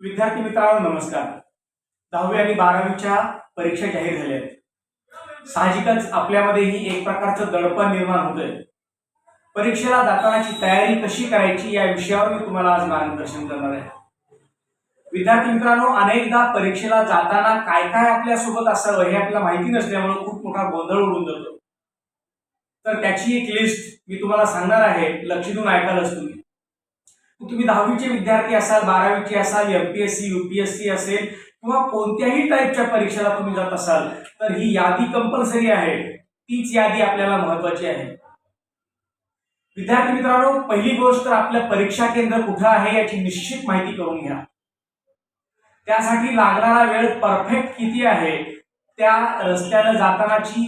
विद्यार्थी मित्रांनो नमस्कार. दहावी आणि बारावीच्या परीक्षा जाहीर झाल्या आहेत साहजिकच आपल्यामध्येही एक प्रकारचं दडपण निर्माण होतंय. परीक्षेला जातानाची तयारी कशी करायची या विषयावर मी तुम्हाला आज मार्गदर्शन करणार आहे. विद्यार्थी मित्रांनो अनेकदा परीक्षेला जाताना काय काय आपल्यासोबत असावं हे आपल्याला माहिती नसल्यामुळे खूप मोठा गोंधळ उडून जातो. तर त्याची एक लिस्ट मी तुम्हाला सांगणार आहे लक्ष देऊन ऐकालच तुम्ही. तुम्ही दहावीचे विद्यार्थी असाल बारावीचे असाल एमपीएससी युपीएससी असेल किंवा कोणत्याही टाईपच्या परीक्षेला तुम्ही जात असाल तर ही यादी कंपल्सरी आहे. तीच यादी आपल्याला महत्वाची आहे. विद्यार्थी मित्रांनो पहिली गोष्ट तर आपलं परीक्षा केंद्र कुठं आहे याची निश्चित माहिती करून घ्या. त्यासाठी लागणारा वेळ परफेक्ट किती आहे त्या रस्त्याला जातानाची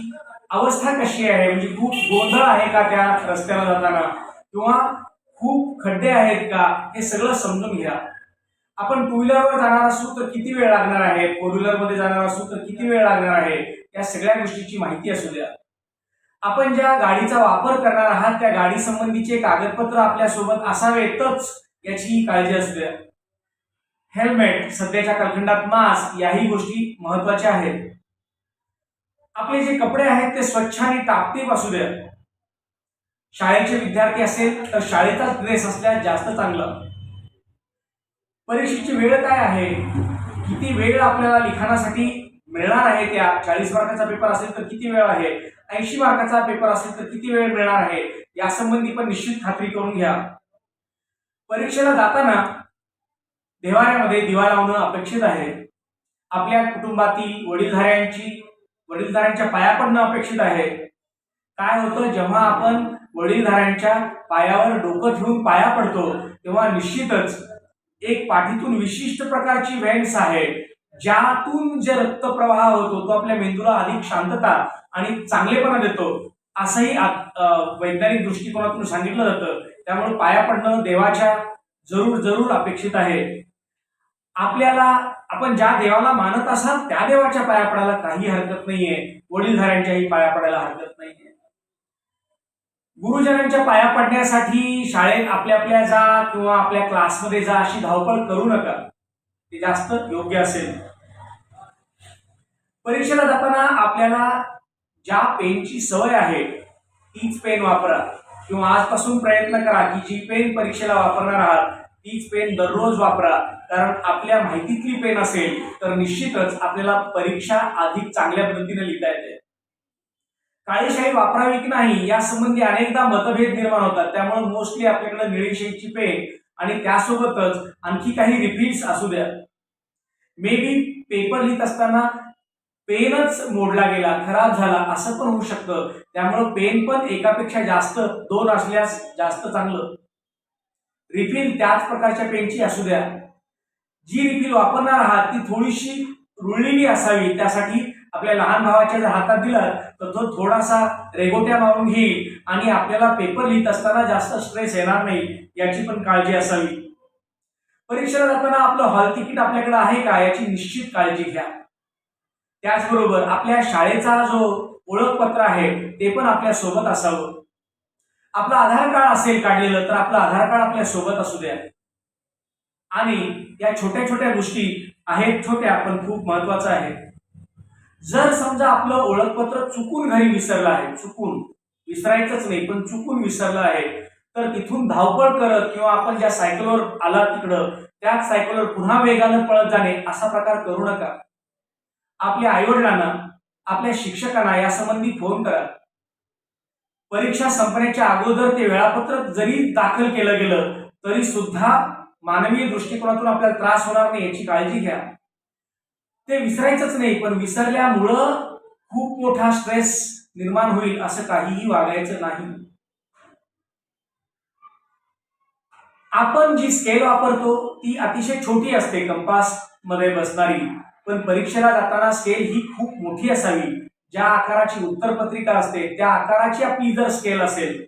अवस्था कशी आहे म्हणजे खूप गोंधळ आहे का त्या रस्त्याला जाताना? किंवा खूप खड्डे आहेत का? हे सगळं समजून घ्या. आपण टू व्हीलरवर जाणार असू तर किती वेळ लागणार आहे? फोर व्हीलरमध्ये जाणार असू तर किती वेळ लागणार आहे? या सगळ्या गोष्टीची माहिती असू द्या. आपण ज्या गाडीचा वापर करणार आहात त्या गाडी संबंधीचे कागदपत्र आपल्यासोबत असावेतच याची काळजी असू द्या. हेल्मेट सध्याच्या कालखंडात मास्क याही गोष्टी महत्त्वाच्या आहेत. आपले जे कपडे आहेत ते स्वच्छ आणि टापटीप असू द्या. शाळेचे विद्यार्थी असेल तर शाळेचाच ड्रेस असल्यास जास्त चांगलं. परीक्षेची वेळ काय आहे? किती वेळ आपल्याला लिखाणासाठी मिळणार आहे त्या चाळीस मार्काचा पेपर असेल तर किती वेळ आहे? ऐंशी मार्काचा पेपर असेल तर किती वेळ मिळणार आहे? यासंबंधी पण निश्चित खात्री करून घ्या. परीक्षेला जाताना देवाऱ्यामध्ये दिवा लावणं अपेक्षित आहे. आपल्या कुटुंबातील वडीलधाऱ्यांची वडीलधाऱ्यांच्या पाया पडणं अपेक्षित आहे. काय होतं? जेव्हा आपण वडीलधाऱ्यांच्या पायावर डोकं ठेवून पाया पडतो तेव्हा निश्चितच एक पाठीतून विशिष्ट प्रकारची व्हेंट्स आहे ज्यातून जे रक्तप्रवाह होतो तो आपल्या मेंदूला अधिक शांतता आणि चांगलेपणा देतो. असंही वैज्ञानिक दृष्टिकोनातून सांगितलं जातं. त्यामुळे पाया पडणं देवाच्या जरूर जरूर अपेक्षित आहे. आपल्याला आपण ज्या देवाला मानत असाल त्या देवाच्या पाया पडायला काही हरकत नाहीये. वडीलधाऱ्यांच्याही पाया पडायला हरकत नाहीये. गुरुजनांच्या पाया पडण्यासाठी शाळेत आपल्या आपल्या जा किंवा आपल्या क्लासमध्ये जा अशी धावपळ करू नका. ते जास्त योग्य असेल. परीक्षेला जाताना आपल्याला ज्या पेनची सवय आहे तीच पेन वापरा. किंवा आजपासून प्रयत्न करा की जी पेन परीक्षेला वापरणार आहात तीच पेन दररोज वापरा. कारण आपल्या माहितीतली पेन असेल तर निश्चितच आपल्याला परीक्षा अधिक चांगल्या पद्धतीने लिहिता येते. काळीशाही वापरावी की नाही या संबंधी अनेकदा मतभेद निर्माण होतात. त्यामुळे मोस्टली आपल्याकडे निळी पेन आणि त्यासोबतच आणखी काही रिफिल्स असू द्या. मे बी पेपर लिहित असताना पेनच मोडला गेला खराब झाला असं पण होऊ शकतं. त्यामुळं पेन पण एकापेक्षा जास्त दोन असल्यास जास्त चांगलं. रिफिल त्याच प्रकारच्या पेनची असू द्या. जी रिफिल वापरणार आहात ती थोडीशी रुळलेली असावी त्यासाठी आपल्या लहान भावाच्या जर हातात दिला तर तो थोडासा रेगोट्या मारून घेईल आणि आपल्याला पेपर लिहित असताना जास्त स्ट्रेस येणार नाही याची पण काळजी असावी. परीक्षेला जाताना आपलं हॉल तिकीट आपल्याकडे आहे का याची निश्चित काळजी घ्या. त्याचबरोबर आपल्या शाळेचा जो ओळखपत्र आहे ते पण आपल्यासोबत असावं. आपलं आधार कार्ड असेल काढलेलं तर आपलं आधार कार्ड आपल्यासोबत असू द्या. आणि या छोट्या छोट्या गोष्टी आहेत छोट्या पण खूप महत्वाचं आहे. जर समजा आपलं ओळखपत्र चुकून घरी विसरलं आहे चुकून विसरायचंच नाही पण चुकून विसरलं आहे तर तिथून धावपळ करत किंवा आपण ज्या सायकलवर आला तिकडं त्याच सायकलवर पुन्हा वेगानं पळत जाणे असा प्रकार करू नका. आपल्या आईवडिलांना आपल्या शिक्षकांना यासंबंधी फोन करा. परीक्षा संपण्याच्या अगोदर ते वेळापत्रक जरी दाखल केलं गेलं तरी सुद्धा मानवीय दृष्टिकोनातून आपल्याला त्रास होणार नाही याची काळजी घ्या. ते विसरायचंच नाही पण विसरल्यामुळं खूप मोठा स्ट्रेस निर्माण होईल असं काहीही वागायचं नाही. आपण जी स्केल वापरतो ती अतिशय छोटी असते कंपासमध्ये बसणारी. पण परीक्षेला जाताना स्केल ही खूप मोठी असावी. ज्या आकाराची उत्तरपत्रिका असते त्या आकाराची आपली जर स्केल असेल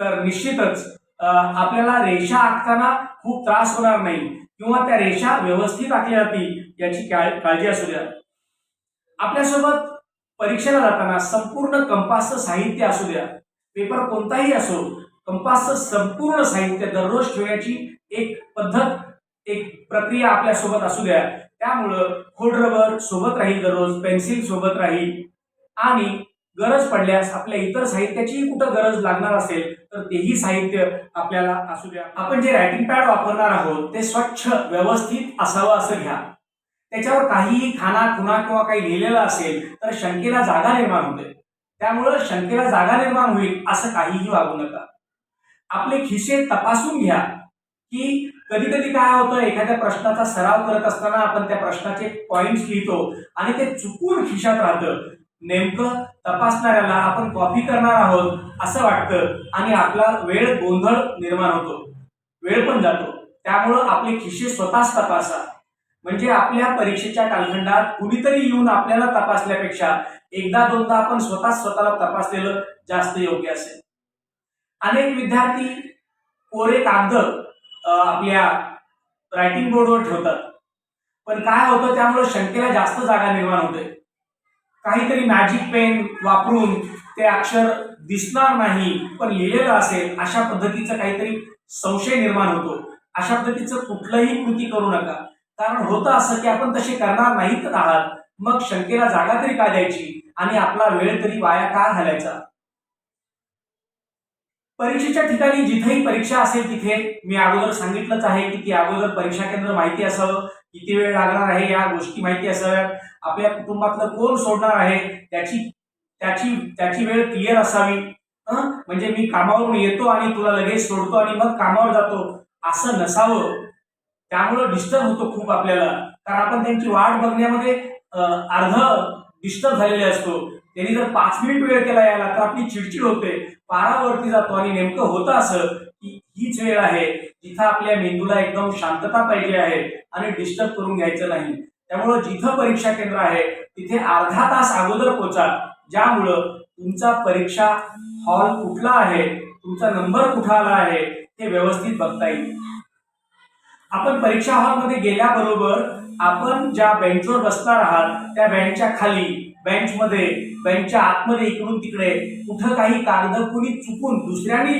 तर निश्चितच आपल्याला रेषा आखताना खूप त्रास होणार नाही. किंवा त्या रेषा व्यवस्थित आखल्या जातील याची काळ- काळजी असू द्या. आपल्यासोबत परीक्षेला जाताना संपूर्ण कंपासचं साहित्य असू द्या. पेपर कोणताही असो कंपासचं संपूर्ण साहित्य दररोज ठेवण्याची एक पद्धत एक प्रक्रिया आपल्यासोबत असू द्या. त्यामुळं खोड रबर सोबत राहील दररोज पेन्सिल सोबत राहील. आणि गरज पडल्यास आपल्या इतर साहित्याचीही कुठं गरज लागणार असेल तर तेही साहित्य आपल्याला असू द्या. आपण जे रायटिंग पॅड वापरणार आहोत ते स्वच्छ व्यवस्थित असावं असं घ्या. त्याच्यावर काहीही खाना खुणा किंवा काही लिहिलेलं असेल तर शंकेला जागा निर्माण होते. त्यामुळं शंकेला जागा निर्माण होईल असं काहीही वागू नका. आपले खिसे तपासून घ्या की कधी कधी काय होतं एखाद्या प्रश्नाचा सराव करत असताना आपण त्या प्रश्नाचे पॉइंट्स लिहितो आणि ते चुकून खिशात राहतं. नेमकं तपासणाऱ्याला आपण कॉपी करणार आहोत असं वाटतं आणि आपला वेळ गोंधळ निर्माण होतो. वेळ पण जातो. त्यामुळं आपले खिशे स्वतःच तपासा. म्हणजे आपल्या परीक्षेच्या कालखंडात कुणीतरी येऊन आपल्याला तपासल्यापेक्षा एकदा दोनदा आपण स्वतः स्वतःला तपासलेलं जास्त योग्य असेल. अनेक विद्यार्थी कोरे कागद आपल्या रायटिंग बोर्डवर ठेवतात. पण काय होतं त्यामुळे शंकेला जास्त जागा निर्माण होते. काहीतरी मॅजिक पेन वापरून ते अक्षर दिसणार नाही पण लिहिलेलं असेल अशा पद्धतीचं काहीतरी संशय निर्माण होतो. अशा पद्धतीचं कुठलंही कृती करू नका. कारण होतं असं की आपण तसे करणार नाहीत आहात. मग शंकेला जागा तरी का द्यायची? आणि आपला वेळ तरी वाया का घालायचा? परीक्षेच्या ठिकाणी जिथेही परीक्षा असेल तिथे मी अगोदर सांगितलंच आहे की ती अगोदर परीक्षा केंद्र माहिती असावं. किती वेळ लागणार आहे या गोष्टी माहिती असाव्यात. आपल्या कुटुंबातलं कोण सोडणार आहे त्याची त्याची त्याची वेळ क्लिअर असावी. म्हणजे मी कामावरून येतो आणि तुला लगेच सोडतो आणि मग कामावर जातो असं नसावं. त्यामुळं डिस्टर्ब होतो खूप आपल्याला. कारण आपण त्यांची वाट बघण्यामध्ये अर्ध डिस्टर्ब झालेले असतो. त्यांनी जर पाच मिनिट वेळ केला यायला तर आपली चिडचिड होते. पारावरती जातो आणि नेमकं होतं असं की हीच वेळ आहे जिथं आपल्या मेंदूला एकदम शांतता पाहिजे आहे आणि डिस्टर्ब करून घ्यायचं नाही. त्यामुळं जिथं परीक्षा केंद्र आहे तिथे अर्धा तास अगोदर पोचा ज्यामुळं तुमचा परीक्षा हॉल कुठला आहे तुमचा नंबर कुठं आला आहे हे व्यवस्थित बघता येईल. आपण परीक्षा हॉलमध्ये गेल्याबरोबर आपण ज्या बेंचवर बसणार आहात त्या बेंचच्या खाली बेंचमध्ये बेंचच्या आतमध्ये इकडून तिकडे कुठं काही कागद कुणी चुकून दुसऱ्याने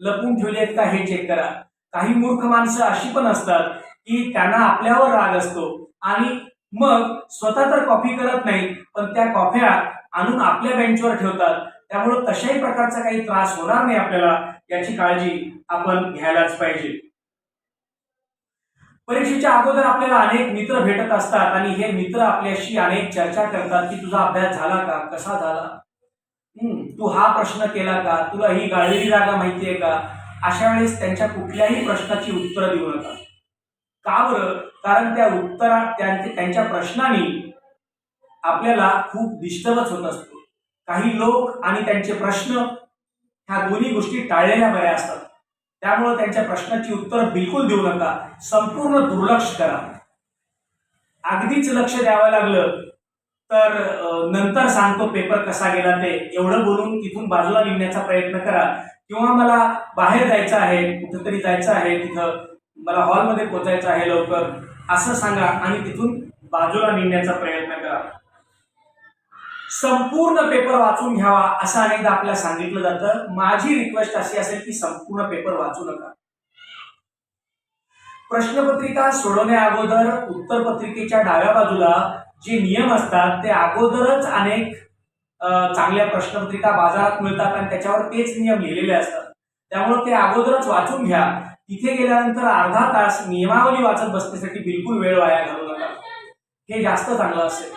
लपून ठेवले आहेत का हे चेक करा. काही मूर्ख माणसं अशी पण असतात की त्यांना आपल्यावर राग असतो आणि मग स्वतः तर कॉपी करत नाहीत पण त्या कॉफ्या आणून आपल्या बेंचवर ठेवतात. त्यामुळे तशाही प्रकारचा काही त्रास होणार नाही आपल्याला याची काळजी आपण घ्यायलाच पाहिजे. परीक्षेच्या अगोदर आपल्याला अनेक मित्र भेटत असतात आणि हे मित्र आपल्याशी अनेक चर्चा करतात की तुझा अभ्यास झाला का? कसा झाला? हम्म, तू हा प्रश्न केला का? तुला ही गाळलेली जागा माहिती आहे का? अशा वेळेस त्यांच्या कुठल्याही प्रश्नाची उत्तरं देऊ नका. का बरं? कारण त्या उत्तरा त्यांचे त्यांच्या प्रश्नांनी आपल्याला खूप डिस्टर्बच होत असतो. काही लोक आणि त्यांचे प्रश्न ह्या दोन्ही गोष्टी टाळलेल्या बऱ्या असतात. त्यामुळे त्यांच्या प्रश्नाची उत्तरं बिलकुल देऊ नका. संपूर्ण दुर्लक्ष करा. अगदीच लक्ष द्यावं लागलं तर नंतर सांगतो पेपर कसा गेला ते. एवढं बोलून तिथून बाजूला निघण्याचा प्रयत्न करा. किंवा मला बाहेर जायचं आहे कुठंतरी जायचं आहे तिथं. मला हॉलमध्ये पोचायचं आहे लवकर असं सांगा आणि तिथून बाजूला निघण्याचा प्रयत्न करा. संपूर्ण पेपर वाचून घ्यावा असं अनेकदा आपल्याला सांगितलं जातं. माझी रिक्वेस्ट अशी असेल की संपूर्ण पेपर वाचू नका. प्रश्नपत्रिका सोडवण्या अगोदर उत्तरपत्रिकेच्या डाव्या बाजूला जे नियम असतात ते अगोदरच अनेक चांगल्या प्रश्नपत्रिका बाजारात मिळतात आणि त्याच्यावर तेच नियम लिहिलेले असतात. त्यामुळे ते अगोदरच वाचून घ्या. तिथे गेल्यानंतर अर्धा तास नियमावली वाचत बसण्यासाठी बिलकुल वेळ वाया घालू नका. हे जास्त चांगलं असेल.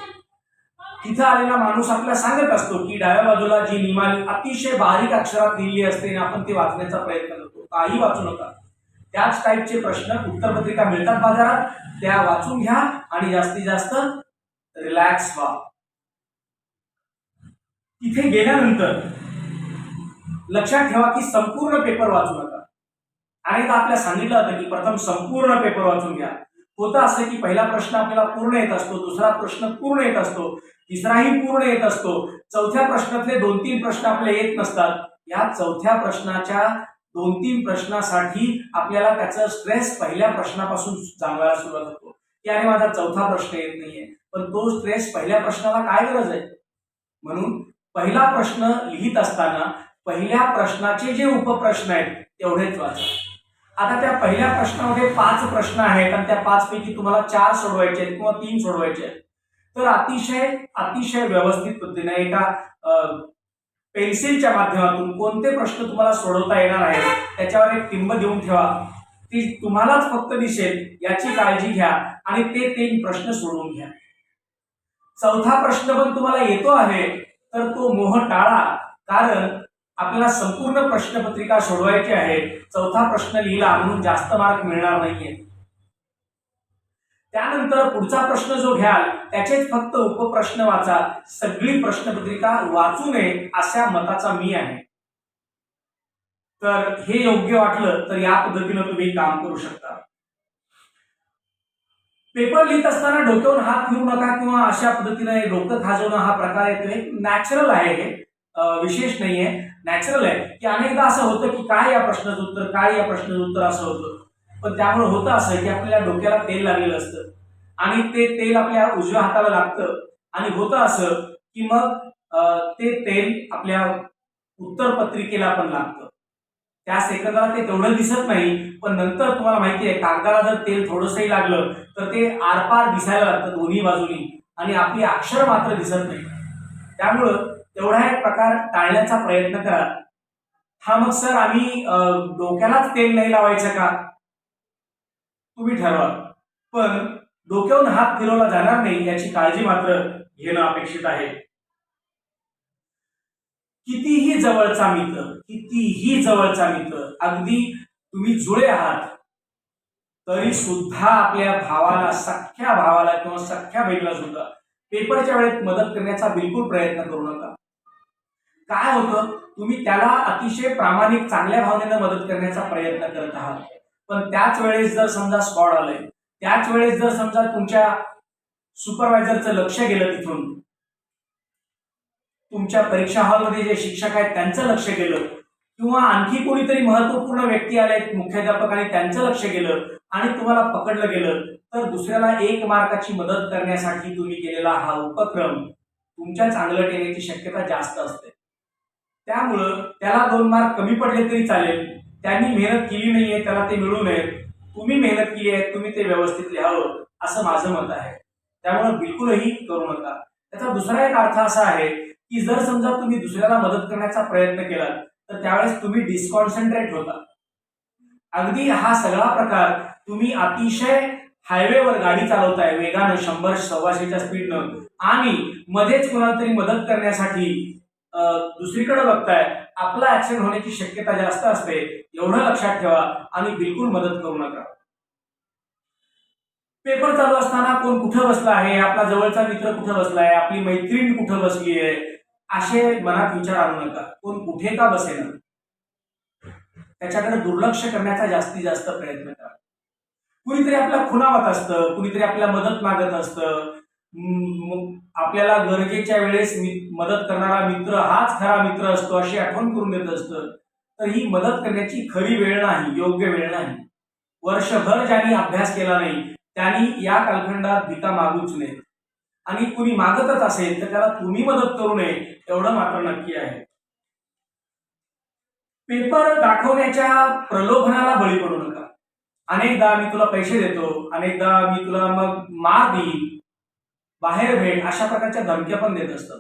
तिथं आलेला माणूस आपल्याला सांगत असतो की डाव्या बाजूला जी नियमावली अतिशय बारीक अक्षरात लिहिली असते आणि आपण ती वाचण्याचा प्रयत्न करतो. काही वाचू नका. त्याच टाईपचे प्रश्न उत्तरपत्रिका मिळतात बाजारात. त्या वाचून घ्या आणि जास्तीत जास्त रिलॅक्स व्हा. तिथे गेल्यानंतर लक्षात ठेवा की संपूर्ण पेपर वाचू नका. अनेकदा आपल्याला सांगितलं होतं की प्रथम संपूर्ण पेपर वाचून घ्या. होतं असं की पहिला प्रश्न आपल्याला पूर्ण येत असतो दुसरा प्रश्न पूर्ण येत असतो तिसराही पूर्ण येत असतो. चौथ्या प्रश्नातले दोन तीन प्रश्न आपले येत नसतात. या चौथ्या प्रश्नाच्या दोन तीन प्रश्नासाठी आपल्याला त्याचं स्ट्रेस पहिल्या प्रश्नापासून जाणवायला सुरुवात होतो. की अरे माझा चौथा प्रश्न येत नाहीये. पण तो स्ट्रेस पहिल्या प्रश्नाला काय गरज आहे? म्हणून पहिला प्रश्न लिहित असताना पहिल्या प्रश्नाचे जे उपप्रश्न आहेत तेवढेच वाचा. आता त्या पहिल्या प्रश्नामध्ये पाच प्रश्न आहेत आणि त्या पाच पैकी तुम्हाला चार सोडवायचे आहेत किंवा तीन सोडवायचे आहेत. तर अतिशय अतिशय व्यवस्थित पद्धतीने एका पेन्सिलच्या माध्यमातून कोणते प्रश्न तुम्हाला सोडवता येणार आहेत त्याच्यावर एक टिंब देऊन ठेवा. ती तुम्हालाच फक्त दिसेल याची काळजी घ्या आणि ते तीन प्रश्न सोडवून घ्या. चौथा प्रश्न पण तुम्हाला येतो आहे तर तो मोह टाळा. कारण आपल्याला संपूर्ण प्रश्नपत्रिका सोडवायची आहे. चौथा प्रश्न लिहिला म्हणून जास्त मार्क मिळणार नाहीये. त्यानंतर पुढचा प्रश्न जो घ्याल त्याचेच फक्त उपप्रश्न वाचा. सगळी प्रश्नपत्रिका वाचू नये अशा मताचा मी आहे. तर हे योग्य वाटलं तर या पद्धतीनं तुम्ही काम करू शकता. पेपर लिहित असताना डोक्यावर हात फिरू नका किंवा अशा पद्धतीने डोकं खाजवणं हा प्रकार येतोय नॅचरल आहे हे. विशेष नाहीये. नॅचरल आहे. की अनेकदा असं होतं की काय या प्रश्नाचं उत्तर काय या प्रश्नाचं उत्तर असं होतं. पण त्यामुळे होतं असं की आपल्या डोक्याला तेल लागलेलं असतं. आणि ते तेल आपल्या उजव्या हाताला लागतं. आणि होतं असं की मग ते तेल आपल्या उत्तर पत्रिकेला पण लागतं. त्या सेकंदाला ते तेवढं दिसत नाही पण नंतर तुम्हाला माहिती आहे कागदाला जर तेल थोडंसंही लागलं तर ते आरपार दिसायला लागतं दोन्ही बाजूनी. आणि आपली अक्षर मात्र दिसत नाही. त्यामुळं तेवढा एक प्रकार टाळण्याचा प्रयत्न करा. हा मग सर आम्ही डोक्यालाच तेल नाही लावायचं का? तुम्ही ठरवा. पण डोक्यावरून हात फिरवला जाणार नाही याची काळजी मात्र घेणं अपेक्षित आहे. कितीही जवळचा मित्र कितीही जवळचा मित्र अगदी तुम्ही जुळे आहात तरी सुद्धा आपल्या भावाला सख्या भावाला किंवा सख्या बहिणीला सुद्धा पेपरच्या वेळेत मदत करण्याचा बिलकुल प्रयत्न करू नका. काय होतं? तुम्ही त्याला अतिशय प्रामाणिक चांगल्या भावनेनं मदत करण्याचा प्रयत्न करत आहात. पण त्याच वेळेस जर समजा स्कॉड आलंय त्याच वेळेस जर समजा तुमच्या सुपरवायझरचं लक्ष गेलं तिथून तुमच्या परीक्षा हॉलमध्ये जे शिक्षक आहेत त्यांचं लक्ष गेलं किंवा आणखी कोणीतरी महत्त्वपूर्ण व्यक्ती आले मुख्याध्यापक आणि त्यांचं लक्ष गेलं आणि तुम्हाला पकडलं गेलं तर दुसऱ्याला एक मार्काची मदत करण्यासाठी तुम्ही केलेला हा उपक्रम तुमच्या चांगलं येण्याची शक्यता जास्त असते. त्यामुळं त्याला दोन मार्क कमी पडले तरी चालेल. त्यांनी मेहनत केली नाहीये त्याला ते मिळू नये. तुम्ही मेहनत केली आहे तुम्ही ते व्यवस्थित लिहावं असं माझं मत आहे. त्यामुळे बिलकुलही करू नका. त्याचा दुसरा एक अर्थ असा आहे की जर समजा तुम्ही दुसऱ्याला मदत करण्याचा प्रयत्न केला तर त्यावेळेस तुम्ही डिस्कॉन्सन्ट्रेट होता. अगदी हा सगळा प्रकार तुम्ही अतिशय हायवेवर गाडी चालवताय वेगानं शंभर सव्वाशेच्या स्पीडनं आणि मध्येच कुणाला तरी मदत करण्यासाठी दुसरीकडे बघताय आपला ऍक्सिडेंट होण्याची शक्यता जास्त असते एवढं लक्षात ठेवा आणि बिलकुल मदत करू नका. पेपर चालू असताना कोण कुठं बसला आहे? आपला जवळचा मित्र कुठं बसलाय? आपली मैत्रीण कुठं बसली आहे असे मनात विचार आणू नका. कोण कुठे का बसेल त्याच्याकडे दुर्लक्ष करण्याचा जास्तीत जास्त प्रयत्न करा. कुणीतरी आपला खुणावत असतं कुणीतरी आपल्याला मदत मागत असतं आपल्याला गरजेच्या वेळेस मी- मदत करणारा मित्र हाच खरा मित्र असतो अशी आठवण करून देत असतं. तर ही मदत करण्याची खरी वेळ नाही योग्य वेळ नाही. वर्षभर ज्यांनी अभ्यास केला नाही त्यांनी या कालखंडात भिका मागूच नये. आणि कुणी मागतच असेल तर त्याला तुम्ही मदत करू नये एवढं मात्र नक्की आहे. पेपर दाखवण्याच्या प्रलोभनाला बळी पडू नका. अनेकदा मी तुला पैसे देतो अनेकदा मी तुला मग मार देईन बाहेर भेट अशा प्रकारच्या धमक्या पण देत असतात.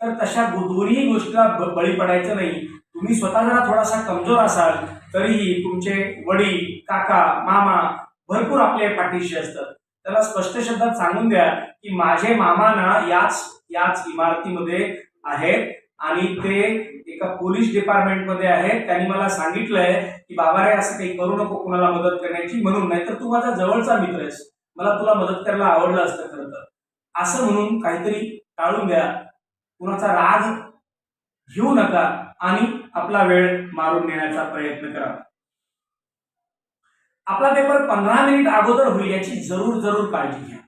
तर तशा दोन्ही गोष्टीला बळी पडायचं नाही. तुम्ही स्वतः जरा थोडासा कमजोर असाल तरीही तुमचे वडील काका मामा भरपूर आपले पाठीशी असतात. त्याला स्पष्ट शब्दात सांगून द्या की माझे मामा ना याच याच इमारतीमध्ये आहेत आणि ते एका पोलीस डिपार्टमेंटमध्ये आहेत. त्यांनी मला सांगितलंय की बाबा रे असं काही करू नको कुणाला मदत करण्याची म्हणून. नाहीतर तू माझा जवळचा मित्र आहेस. मला तुला मदत करायला आवडलं असतं खरं तर. असं म्हणून काहीतरी टाळून द्या. कुणाचा राग घेऊ नका आणि आपला वेळ मारून नेण्याचा प्रयत्न करा. आपला पेपर पंधरा मिनिट अगोदर होईल याची जरूर जरूर काळजी घ्या.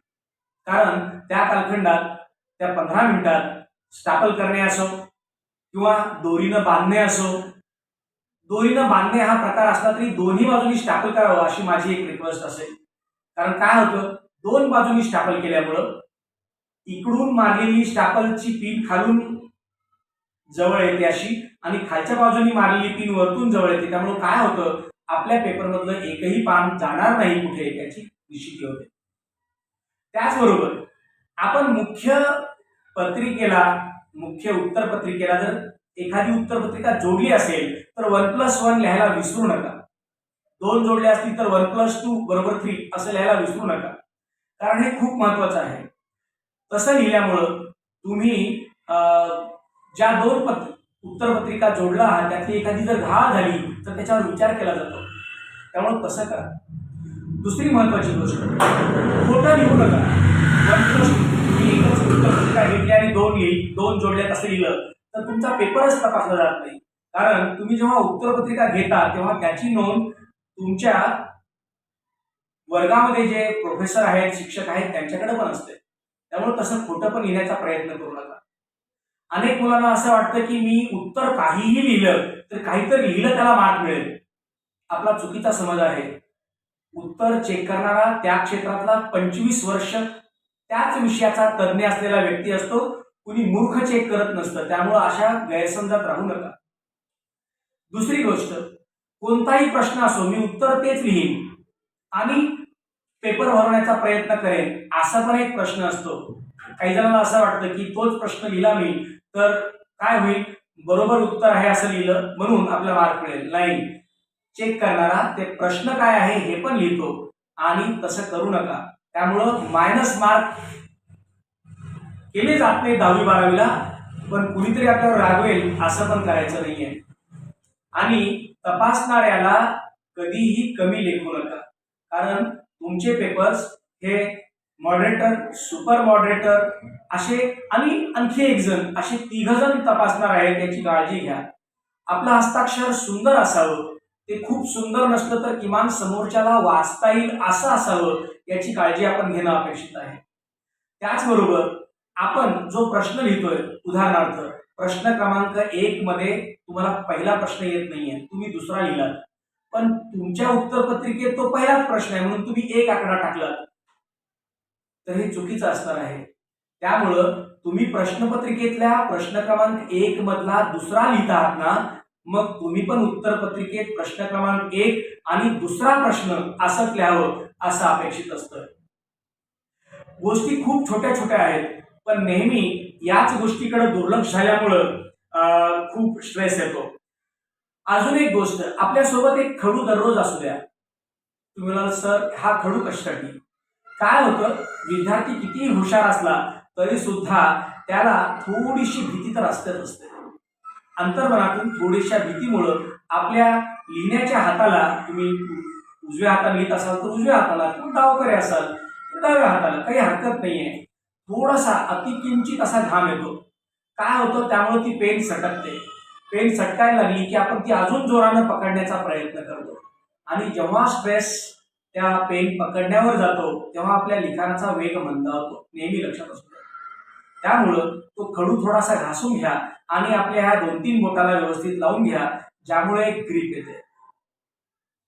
कारण त्या कालखंडात त्या पंधरा मिनिटात स्टापल करणे असो किंवा दोरीनं बांधणे असो दोरीनं बांधणे हा प्रकार असला तरी दोन्ही बाजूनी स्टापल करावं अशी माझी एक रिक्वेस्ट असेल. कारण काय होतं? दोन बाजूनी स्टापल केल्यामुळं इकडून मारलेली स्टापलची पिन खालून जवळ येते अशी आणि खालच्या बाजूनी मारलेली पिन वरतून जवळ येते. त्यामुळे काय होतं आपल्या पेपरमधलं एकही पान जाणार नाही कुठे त्याची निश्चिती होते. त्याचबरोबर आपण मुख्य पत्रिकेला मुख्य उत्तर पत्रिकेला जर एखादी उत्तरपत्रिका जोडली असेल तर वन प्लस वन लिहायला विसरू नका. दोन जोडले असतील तर वन प्लस टू बरोबर थ्री असं लिहायला विसरू नका. कारण हे खूप महत्वाचं आहे. तसं लिहिल्यामुळं तुम्ही ज्या दोन पत्र उत्तरपत्रिका जोडला आहात त्यातली एखादी जर घाळ झाली तर त्याच्यावर विचार केला जातो. त्यामुळे तसं करा. दुसरी महत्वाची गोष्ट खोटं लिहू नका. तुम्ही एकच उत्तरपत्रिका घेतली आणि दोन लिहिली दोन जोडल्यात असं लिहिलं तर तुमचा पेपरच तपासला जात नाही. कारण तुम्ही जेव्हा उत्तरपत्रिका घेता तेव्हा त्याची नोंद तुमच्या वर्गामध्ये जे प्रोफेसर आहेत शिक्षक आहेत त्यांच्याकडे पण असते. त्यामुळे तसं खोटं पण लिहिण्याचा प्रयत्न करू नका. अनेक मुलांना असं वाटतं की मी उत्तर काहीही लिहिलं तर काहीतरी लिहिलं त्याला मार्क मिळेल. आपला चुकीचा समज आहे. उत्तर चेक करणारा त्या क्षेत्रातला पंचवीस वर्ष त्याच विषयाचा तज्ज्ञ असलेला व्यक्ती असतो कुणी मूर्ख चेक करत नसतं. त्यामुळं अशा गैरसमजात राहू नका. दुसरी गोष्ट कोणताही प्रश्न असो मी उत्तर तेच लिहीन. आणि पेपर भरवण्याचा प्रयत्न करेन असा पण एक प्रश्न असतो. काही जणांना असं वाटतं की तोच प्रश्न लिहिला मी तर काय होईल? बरोबर उत्तर आहे असं लिहिलं म्हणून आपला मार्क मिळेल. नाही. चेक करणारा ते प्रश्न काय आहे हे पण लिहितो. आणि तसं करू नका. त्यामुळं मायनस मार्क केले जात नाही दहावी बारावीला पण कुणीतरी आपल्यावर रागवेल असं पण करायचं नाहीये. आणि तपासणाऱ्याला कधीही कमी लेखू नका. कारण तुमचे पेपर्स हे मॉडरेटर सुपर मॉडरेटर असे आणि आणखी एक जण असे तिघ जण तपासणार आहेत याची काळजी घ्या. आपलं हस्ताक्षर सुंदर असावं. ते खूप सुंदर नसलं तर किमान समोरच्याला वाचता येईल असं असावं याची काळजी आपण घेणं अपेक्षित आहे. त्याचबरोबर आपण जो प्रश्न लिहितोय उदाहरणार्थ प्रश्न क्रमांक एक मध्ये तुम्हाला पहिला प्रश्न येत नाहीये तुम्ही दुसरा लिहिलात. पण तुमच्या उत्तरपत्रिकेत तो पहिलाच प्रश्न आहे म्हणून तुम्ही एक आकडा टाकलात. तर हे चुकीचं असणार आहे. त्यामुळं तुम्ही प्रश्नपत्रिकेतल्या प्रश्न क्रमांक एक मधला दुसरा लिहिता आहात ना मग तुम्ही पण उत्तरपत्रिकेत प्रश्न क्रमांक एक आणि दुसरा प्रश्न असंच लिहावं असं अपेक्षित असतं. गोष्टी खूप छोट्या छोट्या आहेत पण नेहमी याच गोष्टीकडे दुर्लक्ष झाल्यामुळं खूप स्ट्रेस येतो. अजून एक गोष्ट आपल्यासोबत एक खडू दररोज असू द्या. तुम्ही म्हणाल सर हा खडू कशासाठी? काय होतं विद्यार्थी कितीही हुशार असला तरी सुद्धा त्याला थोडीशी भीती तर असतेच असते. अंतर्मनातून थोडीशा भीतीमुळं आपल्या लिहिण्याच्या हाताला तुम्ही उजव्या हाताने लिहित असाल तर उजव्या हाताला किंवा डावकरे असाल तर डाव्या हाताला काही हरकत नाही आहे थोडासा अतिकिंचित असा घाम येतो. काय होतं त्यामुळे ती पेन सटकते. पेन सटकायला लागली की आपण ती अजून जोरानं पकडण्याचा प्रयत्न करतो. आणि जेव्हा स्ट्रेस त्या पेन पकडण्यावर जातो तेव्हा आपल्या लिखाणाचा वेग मंदावतो नेहमी लक्षात असतो त्यामुळं तो खडू थोडासा घासून घ्या आणि आपल्या ह्या दोन तीन बोटाला व्यवस्थित लावून घ्या ज्यामुळे एक ग्रीप येते.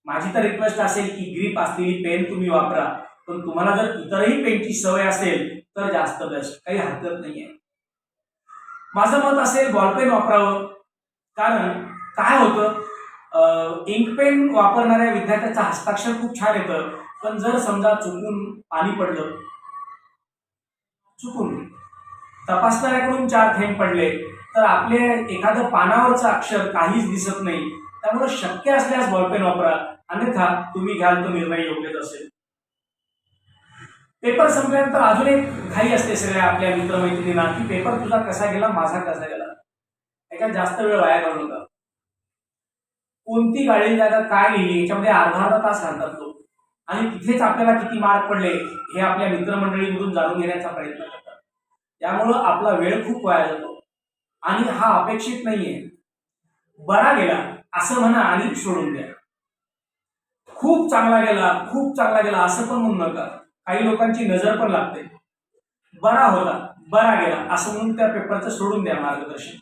माझी तर रिक्वेस्ट असेल की ग्रीप असलेली पेन तुम्ही वापरा पण तुम्हाला जर इतरही पेनची सवय असेल तर जास्त बेस्ट काही हरकत नाहीये. माझं मत असेल बॉलपेन वापरावं. कारण काय होतं? इंक पेन वापरणाऱ्या विद्यार्थ्याचं हस्ताक्षर खूप छान येतं. पण जर समजा चुकून पाणी पडलं चुकून तपासणाऱ्याकडून चार थेंब पडले तर आपले एखादं पानावरचं अक्षर काहीच दिसत नाही. त्यामुळे शक्य असल्यास बॉलपेन वापरा. अन्यथा तुम्ही घ्याल तो निर्णय योग्यच असेल. पेपर संपल्यानंतर अजून एक घाई असते सगळ्या आपल्या मित्रमैत्रिणींना की पेपर तुझा कसा गेला माझा कसा गेला? त्याच्यात जास्त वेळ वाया करू नका. कोणती गाडी जागा काय लिहिली याच्यामध्ये अर्धा अर्धा तास सांगतात लोक. आणि तिथेच आपल्याला किती मार्क पडले हे आपल्या मित्रमंडळीमधून जाणून घेण्याचा प्रयत्न करतात. त्यामुळं आपला वेळ खूप वाया जातो. आणि हा अपेक्षित नाहीये. बरा गेला असं म्हणा आणि सोडून द्या. खूप चांगला गेला खूप चांगला गेला असं पण म्हणू नका. काही लोकांची नजर पण लागते. बरा होता बरा गेला असं म्हणून त्या पेपरचं सोडून द्या मार्गदर्शन.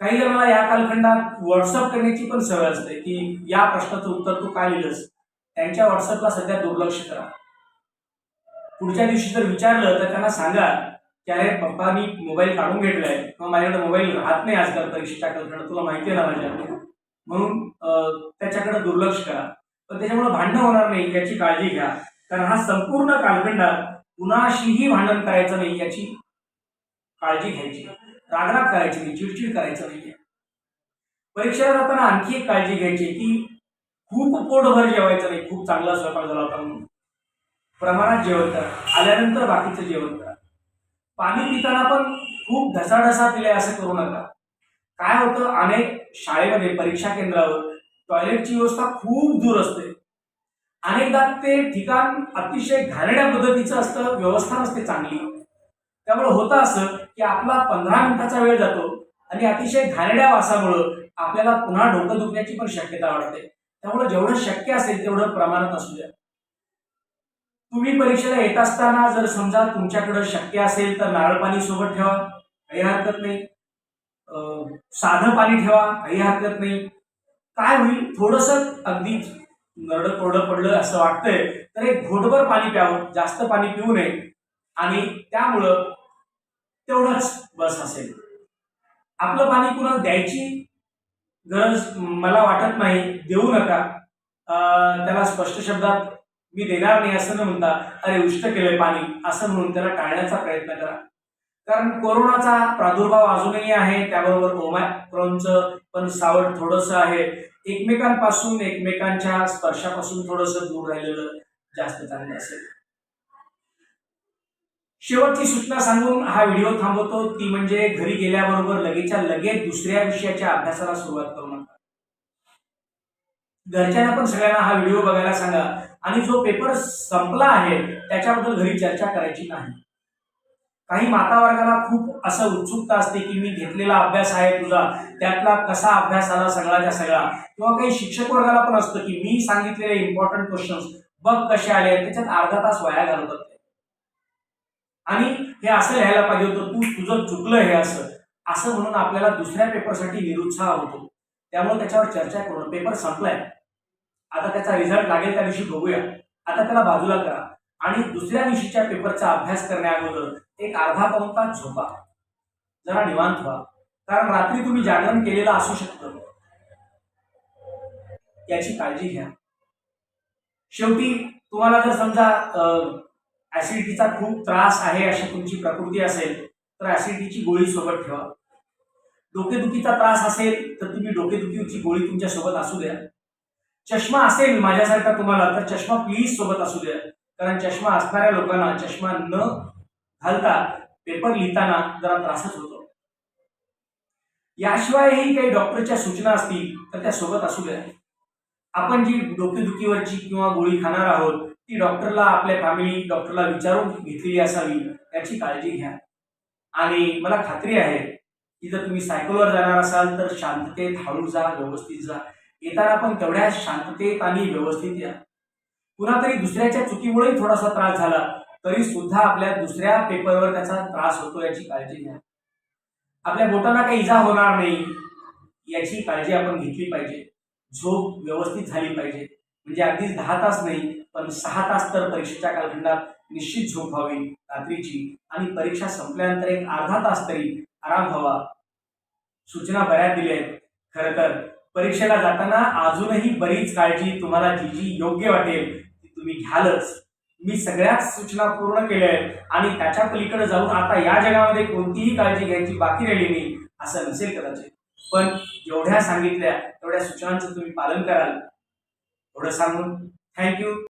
काही जणांना या कालखंडात व्हॉट्सअप करण्याची पण सवय असते की या प्रश्नाचं उत्तर तू काय लिहिलंस? त्यांच्या व्हॉट्सअपला सध्या दुर्लक्ष करा. पुढच्या दिवशी जर विचारलं तर त्यांना सांगा की अरे पप्पा मी मोबाईल काढून घेतलाय किंवा माझ्याकडे मोबाईल राहत नाही आजकाल परीक्षेच्या कालखंडात तुला माहिती आहे ना माझ्या. म्हणून त्याच्याकडे दुर्लक्ष करा. पण त्याच्यामुळे भांडणं होणार नाही याची काळजी घ्या. कारण हा संपूर्ण कालखंडात कुणाशीही भांडण करायचं नाही याची काळजी घ्यायची. रागराग करायची नाही चिडचिड करायचं नाही परीक्षेला जाताना आणखी एक काळजी घ्यायची की खूप पोटभर जेवायचं नाही खूप चांगला स्वयंपाक झाला होता म्हणून. प्रमाणात जेवण करा आल्यानंतर बाकीचं जेवण करा. पाणी पिताना पण खूप ढसाढसा पिले असं करू नका. काय होतं अनेक शाळेमध्ये परीक्षा केंद्रावर टॉयलेटची व्यवस्था खूप दूर असते. अनेकदा ते ठिकाण अतिशय घाणेरड्या पद्धतीचं असतं व्यवस्था नसते चांगली. त्यामुळे होतं असं की आपला पंधरा मिनिटाचा वेळ जातो आणि अतिशय घाणेड्या वासामुळं आपल्याला पुन्हा डोकं दुखण्याची पण शक्यता वाढते. त्यामुळे जेवढं शक्य असेल तेवढं प्रमाणात असू द्या. तुम्ही परीक्षेला येत असताना जर समजा तुमच्याकडं शक्य असेल तर नारळ पाणी सोबत ठेवा काही हरकत नाही. साधं पाणी ठेवा काही हरकत नाही. काय होईल? थोडस अगदी नरड कोरडं पडलं असं वाटतंय तर एक घोटभर पाणी प्यावं जास्त पाणी पिऊ नये. आणि त्यामुळं तेवढंच बस असेल. आपलं पाणी कुणाला द्यायची गरज मला वाटत नाही. देऊ नका. त्याला स्पष्ट शब्दात मी देणार नाही असं न म्हणता अरे उष्ट केलंय पाणी असं म्हणून त्याला टाळण्याचा प्रयत्न करा. कारण कोरोनाचा प्रादुर्भाव अजूनही आहे त्याबरोबर ओमॅक्रॉनचं पण सावट थोडंसं आहे. एकमेकांपासून एकमेकांच्या स्पर्शापासून थोडंसं दूर राहिलेलं जास्त चांगलं असेल. शेवटची सूचना सांगून हा व्हिडिओ थांबवतो. ती म्हणजे घरी गेल्याबरोबर लगेचच्या लगेच दुसऱ्या विषयाच्या अभ्यासाला सुरुवात करू नका. घरच्यांना पण सगळ्यांना हा व्हिडिओ बघायला सांगा. आणि जो पेपर संपला आहे त्याच्याबद्दल घरी चर्चा करायची नाही. काही माता वर्गाला खूप असं उत्सुकता असते की मी घेतलेला अभ्यास आहे तुझा त्यातला कसा अभ्यास आला सगळ्याच्या सगळा? किंवा काही शिक्षक वर्गाला पण असतं की मी सांगितलेले इम्पॉर्टंट क्वेश्चन्स बघ कसे आले त्याच्यात अर्धा तास वाया घालवतात. आणि हे असं लिहायला पाहिजे होतं तू तुझं चुकलं हे असं. असं म्हणून आपल्याला दुसऱ्या पेपरसाठी निरुत्साह होतो. त्यामुळे त्याच्यावर चर्चा करून पेपर संपलाय. आता त्याचा रिझल्ट लागेल त्या दिवशी बघूया. आता त्याला बाजूला करा. आणि दुसऱ्या दिवशीच्या पेपरचा अभ्यास करण्याअगोदर एक अर्धा पाऊन तास झोपा. जरा निवांत व्हा. कारण रात्री तुम्ही जागरण केलेलं असू शकतं. याची काळजी घ्या. शेवटी तुम्हाला जर समजा ऍसिडिटीचा खूप त्रास आहे अशी तुमची प्रकृती असेल तर ऍसिडिटीची गोळी सोबत ठेवा. डोकेदुखीचा त्रास असेल तर तुम्ही डोकेदुखीची गोळी तुमच्यासोबत असू द्या. चष्मा असेल माझ्यासारखा तुम्हाला तर चष्मा प्लीज सोबत असू द्या. कारण चष्मा असणाऱ्या लोकांना चष्मा न घालता पेपर लिहिताना जरा त्रासच होतो. याशिवायही काही डॉक्टरच्या सूचना असतील तर त्या सोबत असू द्या. आपण जी डोकेदुखीवरची किंवा गोळी खाणार आहोत ती डॉक्टरला आपल्या फॅमिली डॉक्टरला विचारून घेतलेली असावी याची काळजी घ्या. आणि मला खात्री आहे की जर तुम्ही सायकलवर जाणार असाल तर शांततेत हळू जा व्यवस्थित जा. येताना पण तेवढ्या शांततेत आणि व्यवस्थित या. पुन्हा तरी दुसऱ्याच्या चुकीमुळे थोडासा त्रास झाला तरी सुद्धा आपल्या दुसऱ्या पेपरवर त्याचा त्रास होतो याची काळजी घ्या. आपल्या बोटांना काही इजा होणार नाही याची काळजी आपण घेतली पाहिजे. झोप व्यवस्थित झाली पाहिजे. म्हणजे अगदीच दहा तास नाही पण सहा तास तर परीक्षेच्या कालखंडात निश्चित झोप व्हावी रात्रीची. आणि परीक्षा संपल्यानंतर एक अर्धा तास तरी आराम व्हावा. सूचना बऱ्याच दिल्या आहेत. खरं तर परीक्षेला जाताना अजूनही बरीच काळजी तुम्हाला जी जी योग्य वाटेल ती तुम्ही घ्यालच. मी सगळ्याच सूचना पूर्ण केल्या आहेत आणि त्याच्या पलीकडे जाऊन आता या जगामध्ये कोणतीही काळजी घ्यायची बाकी राहिली नाही असं नसेल कदाचित. पण जेवढ्या सांगितल्या तेवढ्या सूचनांचं तुम्ही पालन कराल. एवढं सांगून थँक्यू.